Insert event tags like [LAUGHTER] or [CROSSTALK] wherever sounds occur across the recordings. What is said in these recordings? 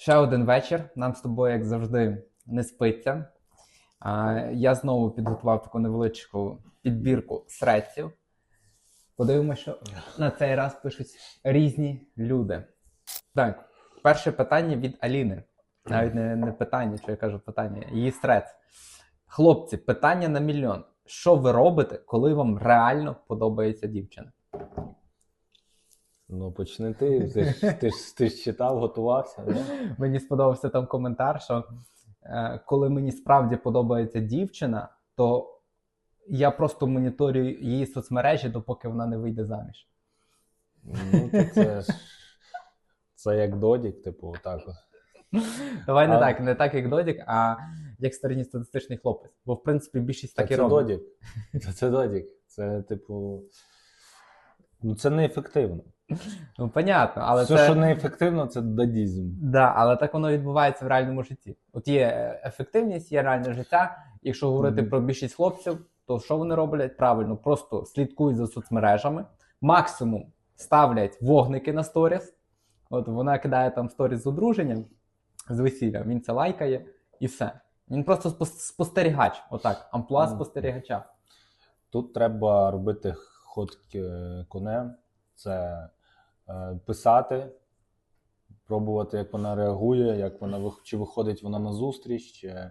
Ще один вечір. Нам з тобою, як завжди, не спиться. Я знову підготував таку невеличку підбірку среців. Подивимося, що на цей раз пишуть різні люди. Так, перше питання від Аліни. Навіть не, не питання, що я кажу питання, її срець. Хлопці, питання на мільйон. Що ви робите, коли вам реально подобається дівчина? Ну, почни ти. Ти ж, ти ж, ти ж читав, готувався. Не? Мені сподобався там коментар, що е, коли мені справді подобається дівчина, то я просто моніторю її соцмережі, допоки вона не вийде заміж. Ну, то це ж. Це як додік, типу, отак. от. Давай не так, не так, як Додік, а як середньостатистичний хлопець. Бо, в принципі, більшість Та так і це додік. Це додік. Це, типу. Ну, це неефективно. Ну, понятно, але Все, це... що неефективно, це дадізм. Да, але так воно відбувається в реальному житті. От є е, ефективність, є реальне життя. Якщо говорити Мгм. про більшість хлопців, то що вони роблять? Правильно, просто слідкують за соцмережами, максимум ставлять вогники на сторіс. От вона кидає там сторіс з одруженням, з весілля, він це лайкає і все. Він просто спостерігач, отак, амплуа Мгм. спостерігача. Тут треба робити ход е, конем, це е, писати, пробувати, як вона реагує, як вона чи виходить вона на зустріч, чи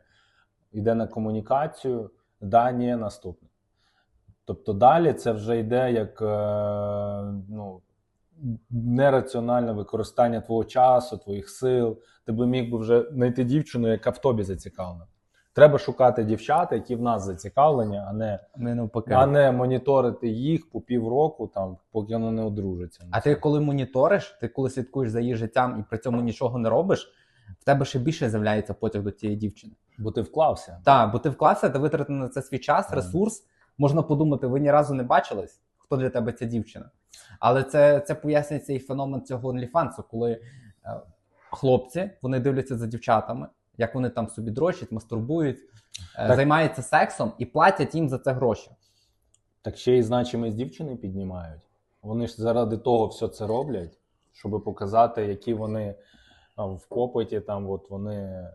йде на комунікацію. Да, ні, наступне. Тобто далі це вже йде як е, ну, нераціональне використання твого часу, твоїх сил. Ти би міг би вже знайти дівчину, яка в тобі зацікавлена. Треба шукати дівчат, які в нас зацікавлені, а не Ми навпаки. а не моніторити їх по півроку, там, поки вони не одружаться. А ти коли моніториш, ти коли слідкуєш за її життям і при цьому нічого не робиш, в тебе ще більше з'являється потяг до цієї дівчини. Бо ти вклався. Так, бо ти вклався, ти витратив на це свій час, ресурс. Можна подумати, ви ні разу не бачились, хто для тебе ця дівчина. Але це, це пояснюється і феномен цього OnlyFans, коли е, хлопці вони дивляться за дівчатами, як вони там собі дрочать, мастурбують, е, Так. займаються сексом і платять їм за це гроші. Так ще й значимість дівчини піднімають. Вони ж заради того все це роблять, щоб показати, які вони там, в попиті, там, от вони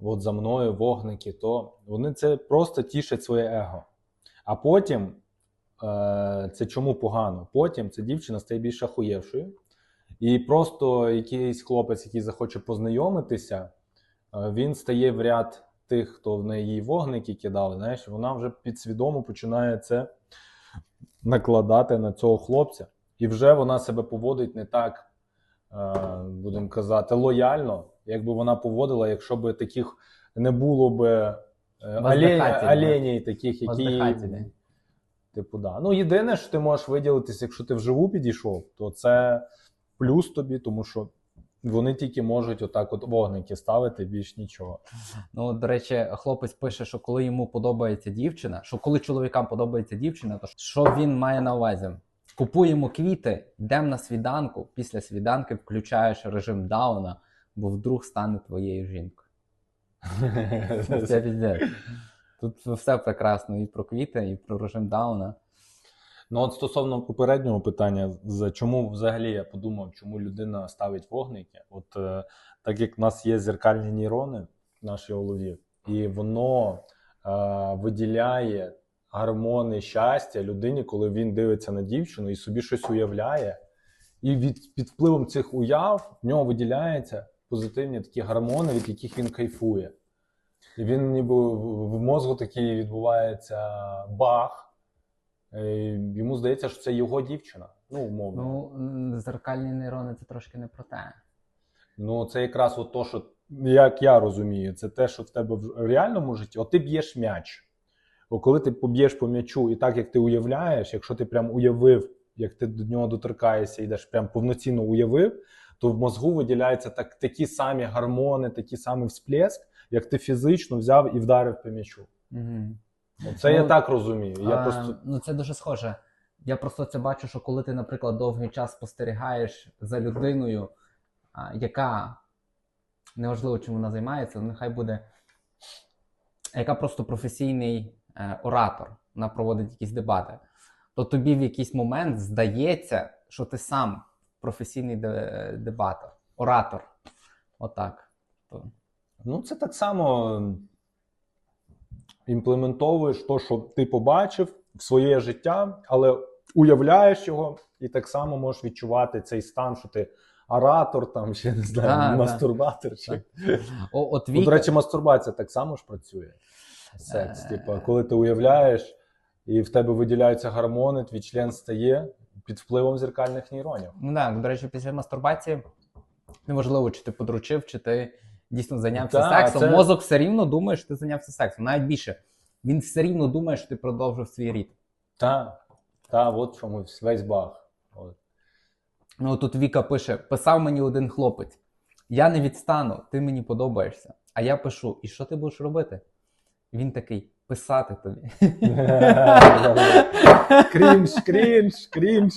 от за мною, вогники, то вони це просто тішать своє его. А потім е, це чому погано? Потім ця дівчина стає більш ахуєвшою. І просто якийсь хлопець, який захоче познайомитися, він стає в ряд тих, хто в неї вогники кидали. Знаєш, вона вже підсвідомо починає це накладати на цього хлопця. І вже вона себе поводить не так, е, будемо казати, лояльно, як би вона поводила, якщо б таких не було б е, оленей, таких, які. Типу, да. Ну, єдине, що ти можеш виділитися, якщо ти вживу підійшов, то це плюс тобі, тому що вони тільки можуть отак от вогники ставити, більш нічого. Ну, до речі, хлопець пише, що коли йому подобається дівчина, що коли чоловікам подобається дівчина, то що він має на увазі? Купуємо квіти, йдемо на свіданку. Після свіданки включаєш режим дауна, бо вдруг стане твоєю жінкою. [LAUGHS] Це. Тут все прекрасно і про квіти, і про режим дауна. Ну, от стосовно попереднього питання, за чому взагалі я подумав, чому людина ставить вогники? От е, так як в нас є зеркальні нейрони в нашій голові, і воно е, виділяє гормони щастя людині, коли він дивиться на дівчину і собі щось уявляє. І від, під впливом цих уяв в нього виділяються позитивні такі гормони, від яких він кайфує. І він ніби в мозку такий відбувається бах. Е, Йому здається, що це його дівчина. Ну, умовно. Ну, зеркальні нейрони це трошки не про те. Ну, це якраз от то, що, як я розумію, це те, що в тебе в реальному житті, от ти б'єш м'яч. Бо коли ти поб'єш по м'ячу, і так як ти уявляєш, якщо ти прям уявив, як ти до нього доторкаєшся, йдеш прям повноцінно уявив, то в мозгу виділяються так, такі самі гормони, такий самий всплеск, як ти фізично взяв і вдарив по м'ячу. Угу. Це я Ну, так розумію. Я А, просто Ну, це дуже схоже. Я просто це бачу, що коли ти, наприклад, довгий час спостерігаєш за людиною, а, яка неважливо, чим вона займається, ну, нехай буде, яка просто професійний е, оратор, вона проводить якісь дебати, то тобі в якийсь момент здається, що ти сам професійний де- дебатор, оратор. Отак. Ну, це так само імплементовуєш то, що ти побачив в своє життя, але уявляєш його, і так само можеш відчувати цей стан, що ти оратор, там ще не знаю, Да, да. мастурбатор. Чи... [LAUGHS] О, от Ну, Віка, до речі, мастурбація так само ж працює. Секс. Е. Типу, коли ти уявляєш, і в тебе виділяються гормони, твій член стає під впливом зеркальних нейронів. ну, да, до речі, після мастурбації неважливо, чи ти подручив, чи ти дійсно зайнявся Так, сексом. це- Мозок все рівно думає, що ти зайнявся сексом. Навіть більше. Він все рівно думає, що ти продовжив свій рід. Та, та, от чому весь баг. От. Ну тут Віка пише: писав мені один хлопець: Я не відстану, ти мені подобаєшся. А я пишу: І що ти будеш робити? Він такий: писати тобі. [LAUGHS] Крінж, крінж, крінж.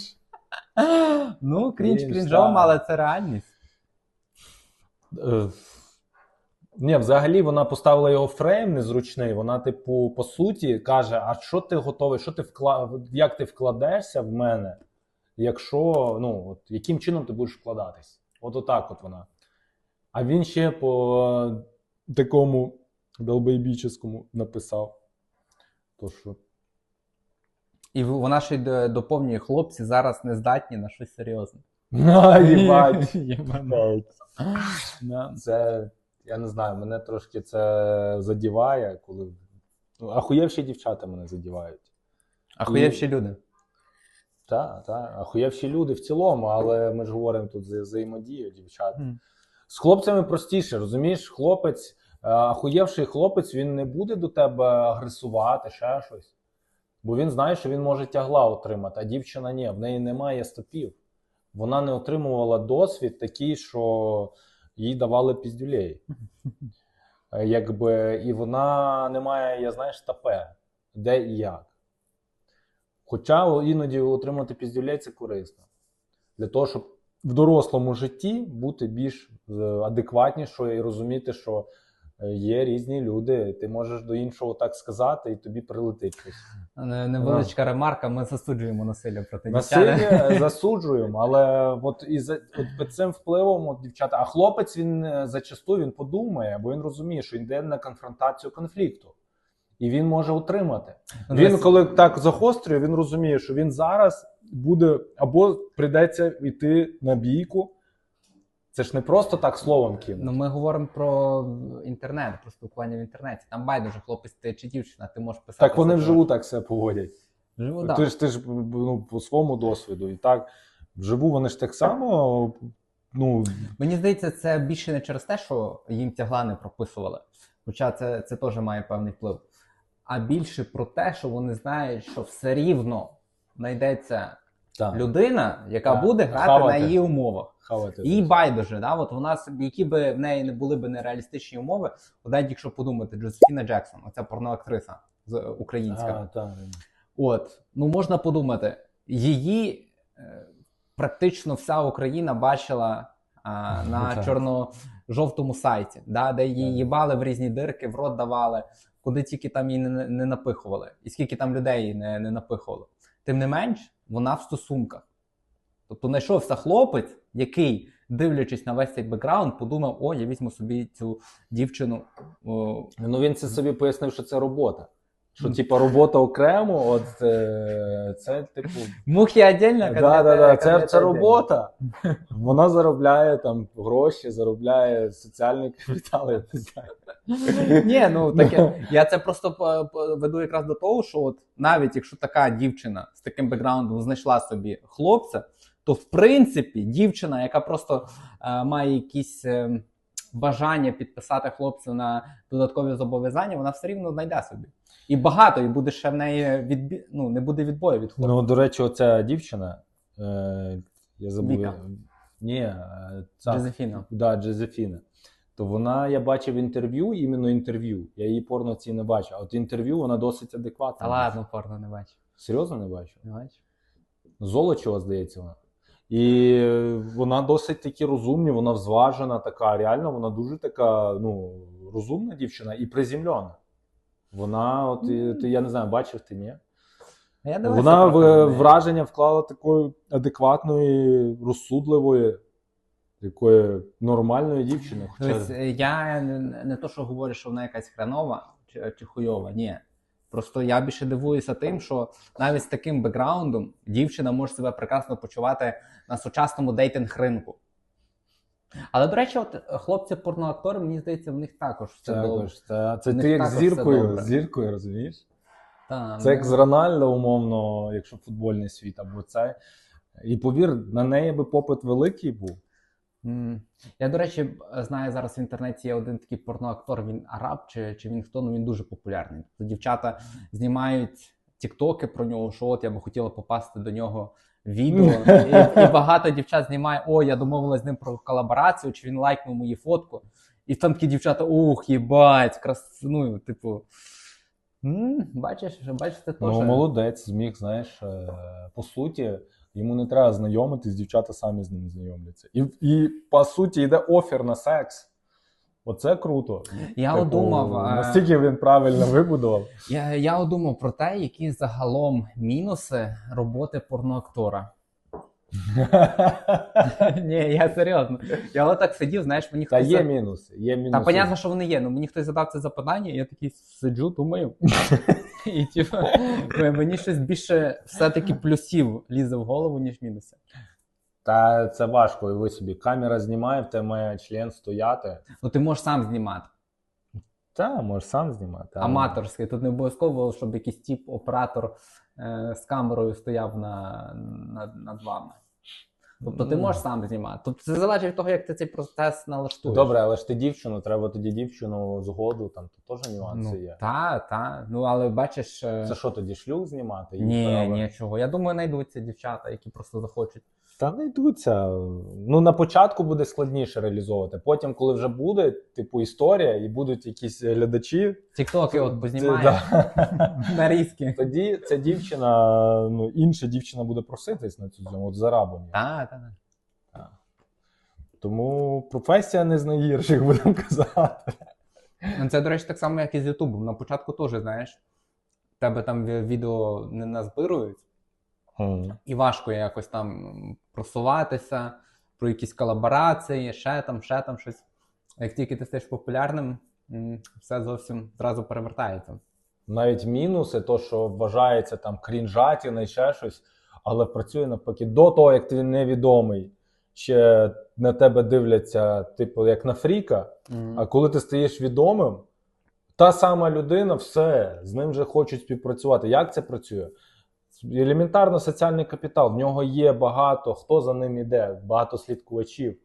Ну, крінж Крінж, крінжом, так. але це реальність. Ні, взагалі вона поставила його фрейм незручний. Вона, типу, по суті, каже: а що ти готовий, що ти вкла... як ти вкладешся в мене, якщо, ну, от, яким чином ти будеш вкладатись? От отак от вона. А він ще по такому долбойбіческому написав. То що. І вона ще й доповнює хлопці зараз не здатні на щось серйозне. [LAUGHS] А, їбать. Це, я не знаю, мене трошки це задіває, коли. Ну, ахуєвші дівчата мене задівають. Ахуєвші люди. Так, так. Ахуєвші люди в цілому, але ми ж говоримо тут за взаємодію дівчат. Мгм. З хлопцями простіше, розумієш, хлопець, е, ахуєвший хлопець, він не буде до тебе агресувати, ще щось. Бо він знає, що він може тягла отримати, а дівчина ні, в неї немає стопів. Вона не отримувала досвід такий, що їй давали піздюлей. Е, Якби, і вона не має, я знаєш, тапе, де і як. Хоча іноді отримати піздюлей це корисно. Для того, щоб в дорослому житті бути більш е, адекватнішою і розуміти, що є різні люди. Ти можеш до іншого так сказати, і тобі прилетить щось. Не- Невеличка ремарка, ми засуджуємо насилля проти дівчат. Насилля засуджуємо, але от і за от під цим впливом от дівчата. А хлопець він е, зачасту він подумає, бо він розуміє, що йде на конфронтацію конфлікту. І він може утримати. Ну, Він, коли так загострює, він розуміє, що він зараз буде або прийдеться йти на бійку. Це ж не просто так словом кинути. Ну, ми говоримо про інтернет, про спілкування в інтернеті. Там байдуже, хлопець ти чи дівчина, ти можеш писати. так вони вживу так себе поводять. Вживу, да. Ти ж ти ж ну, по своєму досвіду. І так вживу вони ж так само. Ну, Мені здається, це більше не через те, що їм тягла не прописували. Хоча це, це теж має певний вплив. А більше про те, що вони знають, що все рівно знайдеться так, людина, яка Так, буде грати хавати. на її умовах. Хавати. Їй байдуже, да? от вона собі, які би в неї не були б нереалістичні умови, навіть якщо подумати, Джозефіна Джексон, оця порноактриса з е, українська. А. От, ну можна подумати, її е, практично вся Україна бачила а, Ну, [LAUGHS] на так. чорно-жовтому сайті, да, де її їбали в різні дирки, в рот давали, куди тільки там її не, не напихували, і скільки там людей не, не напихували. Тим не менш, вона в стосунках. Тобто знайшовся хлопець, який, дивлячись на весь цей бекграунд, подумав: о, я візьму собі цю дівчину. О, Ну він це собі пояснив, що це робота. Що, типу, робота окремо, от е, це, типу, мухи отдельно, Да, да, да. Це, це робота. Вона заробляє там гроші, заробляє соціальний капітал. Я не знаю. Ні, ну таке. Я це просто веду якраз до того, що от навіть якщо така дівчина з таким бекграундом знайшла собі хлопця, то в принципі дівчина, яка просто е, має якісь е, бажання підписати хлопцю на додаткові зобов'язання, вона все рівно знайде собі. І багато, і буде ще в неї відбі... ну, не буде відбою від хлопця. Ну, до речі, оця дівчина. Е, я забув. Віка. Ні, е, ця, Джозефіна. Да, Джозефіна. То вона, я бачив інтерв'ю, іменно інтерв'ю. Я її порно ці не бачив. А от інтерв'ю вона досить адекватна. Та ладно, порно не бачу. Серйозно не бачив? Не бачу. Золочева, здається, вона. І вона досить таки розумна, вона взважена, така. Реально, вона дуже така ну, розумна дівчина і приземлена. Вона, от і- ти, я не знаю, бачив ти ні? Я Вона в, враження вклала такої адекватної, розсудливої. Якої нормальної дівчини. Хоча Тобто, е, я не, не то, що говорю, що вона якась хренова чи, чи хуйова, ні. Просто я більше дивуюся тим, що навіть з таким бекграундом дівчина може себе прекрасно почувати на сучасному дейтинг ринку. Але, до речі, от е, хлопці порноактори, мені здається, в них також все добре. також, це, ти як також зіркою, зіркою, розумієш? Та, Це як ну, з Рональдо, умовно, якщо футбольний світ або це. І повір, на неї би попит великий був. Я, до речі, знаю зараз в інтернеті є один такий порноактор, він араб чи, чи він хто, ну він дуже популярний. Тобто дівчата знімають тіктоки про нього, що от я би хотіла попасти до нього відео. І, і багато дівчат знімає, о, я домовилась з ним про колаборацію, чи він лайкнув мою фотку. І там такі дівчата, ух, їбать, крас... ну, типу. м, Бачиш, бачиш, це теж. Ну, молодець, зміг, знаєш, е, по суті, йому не треба знайомитись, дівчата самі з ним знайомляться. І, і по суті, йде офер на секс. Оце круто. Я Типу, от думав, е, Настільки він правильно [LAUGHS] вибудував. Я, я от думав про те, які загалом мінуси роботи порноактора. [LAUGHS] Ні, я серйозно. Я отак сидів, знаєш, мені Та хтось. є за- мінуси. Є мінуси. Та понятно, що вони є. Ну мені хтось задав це запитання, і я такий сиджу, думаю. [LAUGHS] [LAUGHS] І типу, мені щось більше все-таки плюсів лізе в голову, ніж мінусів. Та це важко, і ви собі. Камера знімає, в тебе має член стояти. Ну ти можеш сам знімати. Та, можеш сам знімати. Аматорський. Тут не обов'язково, щоб якийсь тип оператор е, з камерою стояв на, над, над вами. Тобто ти можеш сам знімати. Тобто це залежить від того, як ти цей процес налаштуєш. Добре, але ж ти дівчину, треба тоді дівчину згоду, там то теж нюанси ну, є. Та, та. Ну але бачиш. е, Це що тоді шлюх знімати? І Ні, нічого. Я думаю, знайдуться дівчата, які просто захочуть. Та не йдуться. Ну на початку буде складніше реалізовувати. Потім, коли вже буде, типу, історія, і будуть якісь глядачі, Тіктоки от познімає да. [LAUGHS] нарізки. тоді ця дівчина, ну інша дівчина буде проситись на цю зйому, от за рабом. є. Та, та, та. Тому професія не з найгірших, [LAUGHS] будемо казати. Ну, Це, до речі, так само, як і з Ютубом. На початку теж, знаєш, тебе там відео не назбирують, і важко якось там просуватися, про якісь колаборації, ще там, ще там щось. А Як тільки ти стаєш популярним, все зовсім зразу перевертається. Навіть мінуси, то що вважається там крінжатіна і ще щось, але працює навпаки до того, як ти невідомий. Ще на тебе дивляться, типу, як на фріка. А коли ти стаєш відомим, та сама людина, все, з ним вже хочуть співпрацювати. Як це працює? Елементарно соціальний капітал. В нього є багато, хто за ним іде, багато слідкувачів.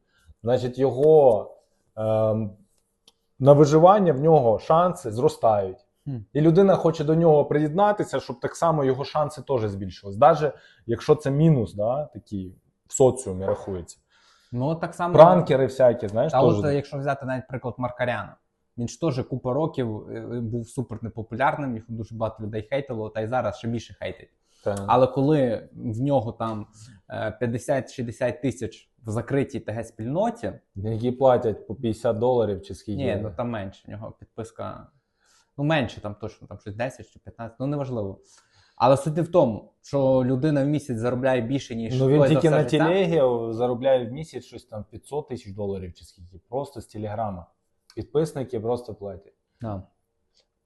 Значить, його ем, на виживання в нього шанси зростають. І людина хоче до нього приєднатися, щоб так само його шанси теж збільшились. Навіть якщо це мінус, да, такий в соціумі рахується. Ну, так само. Пранкери всякі, знаєш, от, е, якщо взяти навіть приклад Маркаряна, він ж теж купу років е, був супер непопулярним, їх дуже багато людей хейтило, та й зараз ще більше хейтить. Та. Але коли в нього там е, 50-60 тисяч в закритій ТГ спільноті, Які платять по 50 доларів чи скільки. ні, ну там менше, в нього підписка. Ну, менше там точно, там щось 10 чи 15, ну неважливо. Але суть не в тому, що людина в місяць заробляє більше, ніж Ну він тільки на телегі заробляє в місяць щось там 500 тисяч доларів чи скільки. Просто з телеграма. Підписники просто платять. Да.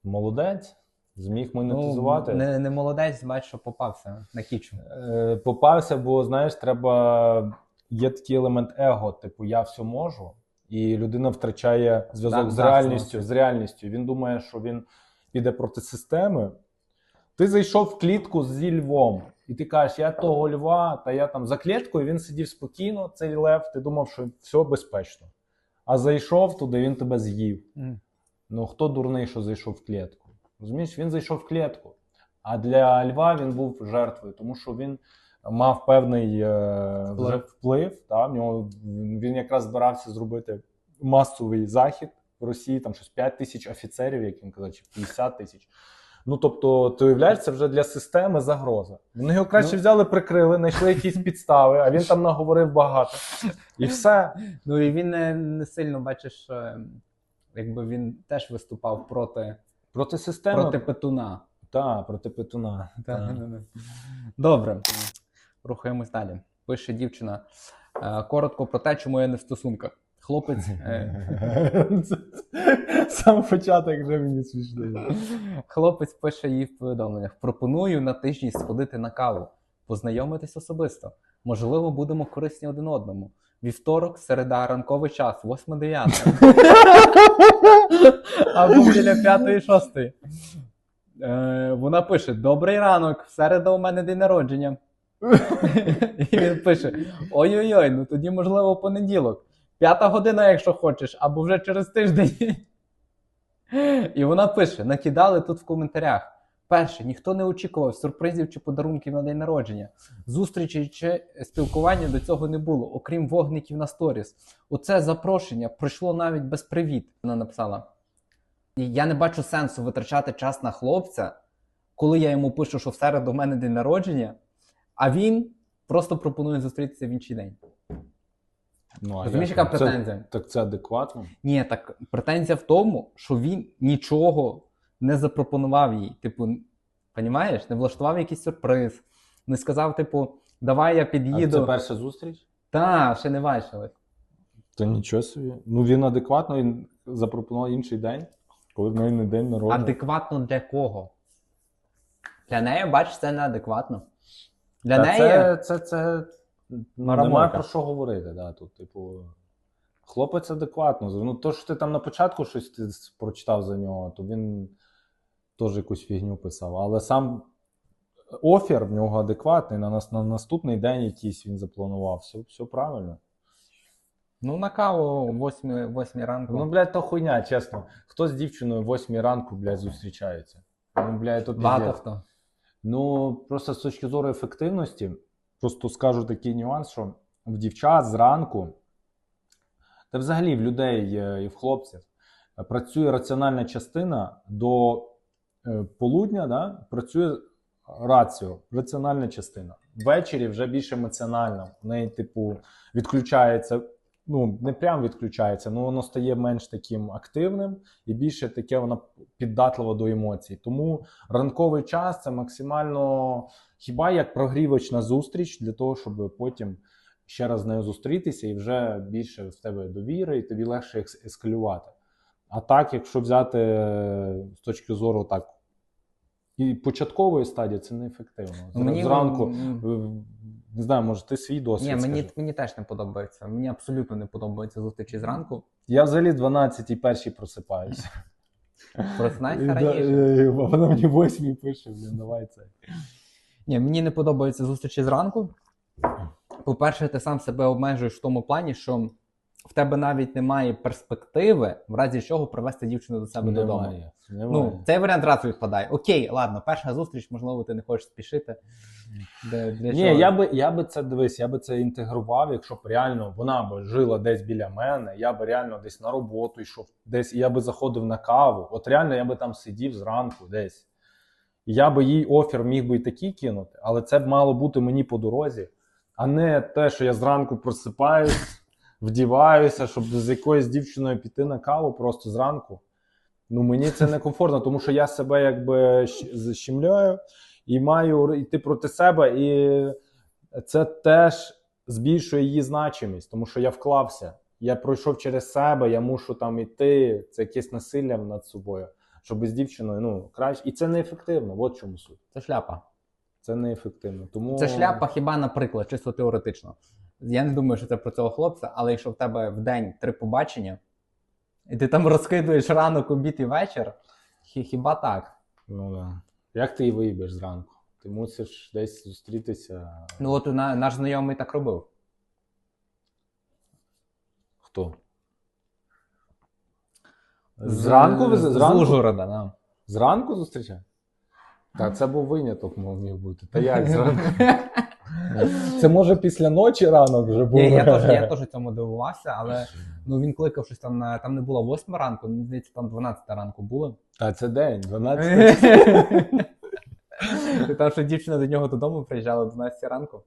Молодець, зміг монетизувати. Ну, не, не молодець, бач, що попався на кічу. Е, Попався, бо знаєш, треба. Є такий елемент его, типу, я все можу, і людина втрачає зв'язок Так, з так, реальністю. так. З реальністю. Він думає, що він піде проти системи. Ти зайшов в клітку зі львом, і ти кажеш, я того льва, та я там за кліткою, він сидів спокійно, цей лев, ти думав, що все безпечно. А зайшов туди, він тебе з'їв. М. Ну хто дурний, що зайшов в клітку? Розумієш, він зайшов в клітку. А для Льва він був жертвою, тому що він мав певний е, Вплив. вже вплив. Та, в нього, він якраз збирався зробити масовий захід в Росії, там щось 5 тисяч офіцерів, як він казав, чи 50 тисяч. Ну тобто, ти уявляєш, це вже для системи загроза. Вони його краще Ну. взяли, прикрили, знайшли якісь підстави, а він там наговорив багато. І все. Ну і він не, не сильно бачиш, е, якби він теж виступав проти, Проти системи. проти Петуна. Та, проти Петуна. [LAUGHS] Та. Добре, рухаємось далі. Пише дівчина. Е, Коротко про те, чому я не в стосунках. Хлопець, е, [LAUGHS] Сам початок вже мені смішний. хлопець пише їй в повідомленнях: пропоную на тижні сходити на каву, познайомитись особисто. Можливо, будемо корисні один одному. Вівторок, середа, ранковий час, 8-9. [LAUGHS] Або біля 5-6. Е, вона пише: Добрий ранок, в середу у мене день народження. І він пише: Ой-ой-ой, ну тоді, можливо, понеділок. П'ята година, якщо хочеш, або вже через тиждень. І вона пише: накидали тут в коментарях. Перше, ніхто не очікував сюрпризів чи подарунків на день народження. Зустрічі чи спілкування до цього не було, окрім вогників на сторіс. Оце запрошення пройшло навіть без привіт. Вона написала: Я не бачу сенсу витрачати час на хлопця, коли я йому пишу, що в середу в мене день народження, а він просто пропонує зустрітися в інший день. Ну, а Розумієш, як? яка Це- претензія? Так це адекватно? Ні, так претензія в тому, що він нічого не запропонував їй. Типу, понімаєш, не влаштував якийсь сюрприз, не сказав, типу, давай я А це перша зустріч? Та, ще не бачили. Та нічого собі. Ну він адекватно він запропонував інший день, коли в неї не день народження. Адекватно для кого? Для неї, бачиш, це неадекватно. Для Та неї. це, це, це Мараморка. немає про що говорити. Да, тут, типу, хлопець адекватно. Ну, то, що ти там на початку щось ти прочитав за нього, то він теж якусь фігню писав. Але сам офер в нього адекватний. На, нас, на наступний день якийсь він запланував. Все, все правильно. Ну, на каву о 8, 8 ранку. Ну, блядь, то хуйня, чесно. Хто з дівчиною в 8 ранку, блядь, зустрічається? Ну, блядь, то Багато хто. Ну, просто з точки зору ефективності, просто скажу такий нюанс, що в дівчат зранку, та взагалі в людей і в хлопців працює раціональна частина до полудня, да, працює раціо, раціональна частина. Ввечері вже більш емоціональна. В неї, типу, відключається. Ну, не прям відключається, але воно стає менш таким активним і більше таке воно піддатливо до емоцій. Тому ранковий час це максимально хіба як прогрівочна зустріч для того, щоб потім ще раз з нею зустрітися і вже більше в тебе довіри, і тобі легше ескалювати. А так, якщо взяти е, з точки зору так і початкової стадії, це неефективно. Мені- Зранку, е, не знаю, може, ти свій досвід. Ні, мені, скажи. мені теж не подобається. Мені абсолютно не подобається зустрічі зранку. Я взагалі 12 і першій просипаюся. Просинайся раніше. е, Вона мені 8 пише, блін, давай це. Ні, мені не подобаються зустрічі зранку. По-перше, ти сам себе обмежуєш в тому плані, що в тебе навіть немає перспективи, в разі чого привести дівчину до себе додому. Немає. Немає. Ну, цей варіант разу відпадає. Окей, ладно, перша зустріч, можливо, ти не хочеш спішити. Де, для Ні, чого? я би, я би це дивись, я би це інтегрував, якщо б реально вона б жила десь біля мене, я би реально десь на роботу йшов, десь я би заходив на каву. От реально я би там сидів зранку десь. Я би їй офер міг би і такий кинути, але це б мало бути мені по дорозі, а не те, що я зранку просипаюсь, вдіваюся, щоб з якоюсь дівчиною піти на каву просто зранку. Ну мені це не комфортно, тому що я себе якби щ- защемляю і маю йти проти себе, і це теж збільшує її значимість, тому що я вклався. Я пройшов через себе, я мушу там іти. Це якесь насилля над собою, щоб з дівчиною ну краще. І це неефективно. От чому суть. Це шляпа. Це неефективно. Тому Це шляпа хіба, наприклад, чисто теоретично. Я не думаю, що це про цього хлопця, але якщо в тебе в день три побачення, і ти там розкидуєш ранок, обід і вечір, хі- хіба так? Ну да. Як ти її виїбеш зранку? Ти мусиш десь зустрітися. Ну от на, наш знайомий так робив. Хто? Зранку з, зранку? з Ужгорода, да. Зранку зустрічав? Так, це був виняток, мов міг бути. Та як зранку? [LAUGHS] Це може після ночі ранок вже був. Ні, я теж я теж цьому дивувався, але ну він кликав щось там на там не було 8 ранку, мені здається, там 12 ранку було. Та це день, 12. Ти Там що дівчина до нього додому приїжджала о 12 ранку.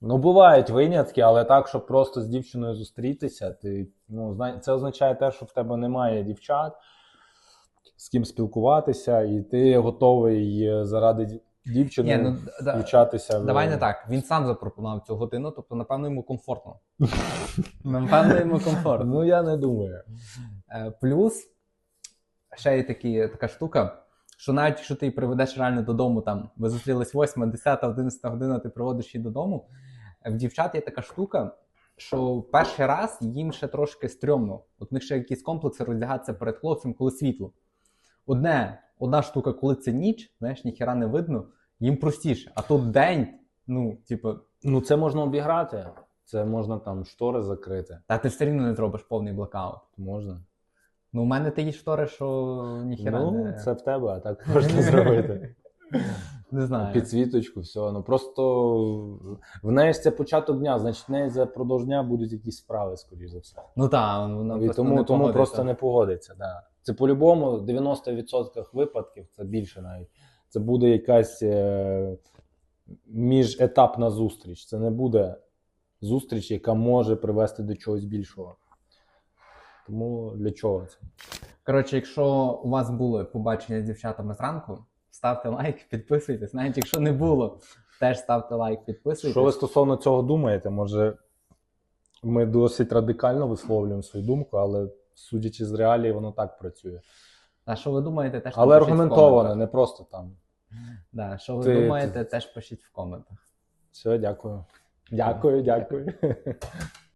Ну, бувають винятки, але так, щоб просто з дівчиною зустрітися, ти, ну, це означає те, що в тебе немає дівчат, з ким спілкуватися, і ти готовий е, заради ді- дівчину Ні, ну да, включатися. в- давай не так. Він сам запропонував цю годину, тобто, напевно, йому комфортно. [LAUGHS] Напевно, йому комфортно. Ну я не думаю. Е, Плюс ще є такі, така штука, що навіть якщо ти її приведеш реально додому, там ви зустрілись 8, 10, 11 година, ти приводиш її додому. е, В дівчат є така штука, що перший раз їм ще трошки стрьомно. От в них ще якісь комплекси роздягатися перед хлопцем, коли світло. Одне, одна штука, коли це ніч, знаєш, ніхіра не видно, їм простіше. А тут день, ну, типу, Ну це можна обіграти. Це можна там штори закрити. та ти все рівно не зробиш повний блокаут. Можна. Ну, у мене такі штори, що ніхіра ну, не... це в тебе, а так можна зробити. [LAUGHS] Не знаю. Підсвіточку, все. Ну просто в неї ж це початок дня, значить в неї за продовж дня будуть якісь справи, скоріш за все. Ну так, вона І просто тому, не тому просто не погодиться. Да. Це по-любому, в 90% випадків, це більше навіть. Це буде якась е, міжетапна зустріч. Це не буде зустріч, яка може привести до чогось більшого. Тому для чого це? Коротше, якщо у вас були побачення з дівчатами зранку, ставте лайк, підписуйтесь. Навіть якщо не було, теж ставте лайк, підписуйтесь. Що ви стосовно цього думаєте? Може, ми досить радикально висловлюємо свою думку, але судячи з реалії, воно так працює. А що ви думаєте, теж Але напишіть в аргументовано, коментах. не просто там. [LAUGHS] Да, що ви Ти- думаєте, теж пишіть в коментах. Все, дякую. Дякую, дякую. [LAUGHS]